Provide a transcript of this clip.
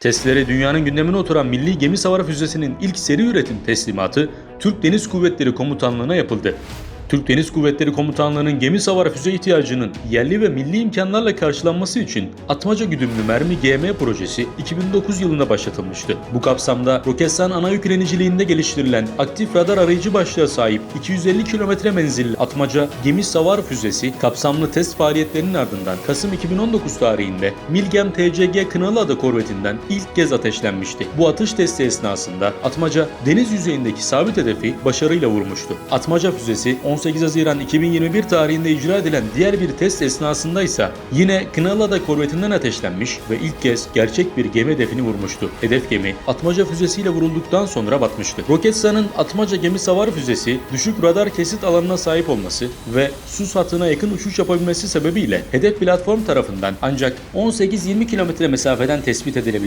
Testlere dünyanın gündemine oturan milli gemi savar füzesinin ilk seri üretim teslimatı Türk Deniz Kuvvetleri Komutanlığı'na yapıldı. Türk Deniz Kuvvetleri Komutanlığı'nın gemi savar füze ihtiyacının yerli ve milli imkanlarla karşılanması için Atmaca güdümlü mermi GM projesi 2009 yılında başlatılmıştı. Bu kapsamda Roketsan ana yükleniciliğinde geliştirilen aktif radar arayıcı başlığa sahip 250 kilometre menzilli Atmaca gemi savar füzesi kapsamlı test faaliyetlerinin ardından Kasım 2019 tarihinde Milgem TCG Kınalıada korvetinden ilk kez ateşlenmişti. Bu atış testi esnasında Atmaca deniz yüzeyindeki sabit hedefi başarıyla vurmuştu. Atmaca füzesi 18 Haziran 2021 tarihinde icra edilen diğer bir test esnasında ise yine Kınalıada korvetinden ateşlenmiş ve ilk kez gerçek bir gemi hedefini vurmuştu. Hedef gemi Atmaca füzesiyle vurulduktan sonra batmıştı. Roketsan'ın Atmaca gemi savar füzesi düşük radar kesit alanına sahip olması ve su hattına yakın uçuş yapabilmesi sebebiyle hedef platform tarafından ancak 18-20 kilometre mesafeden tespit edilebiliyor.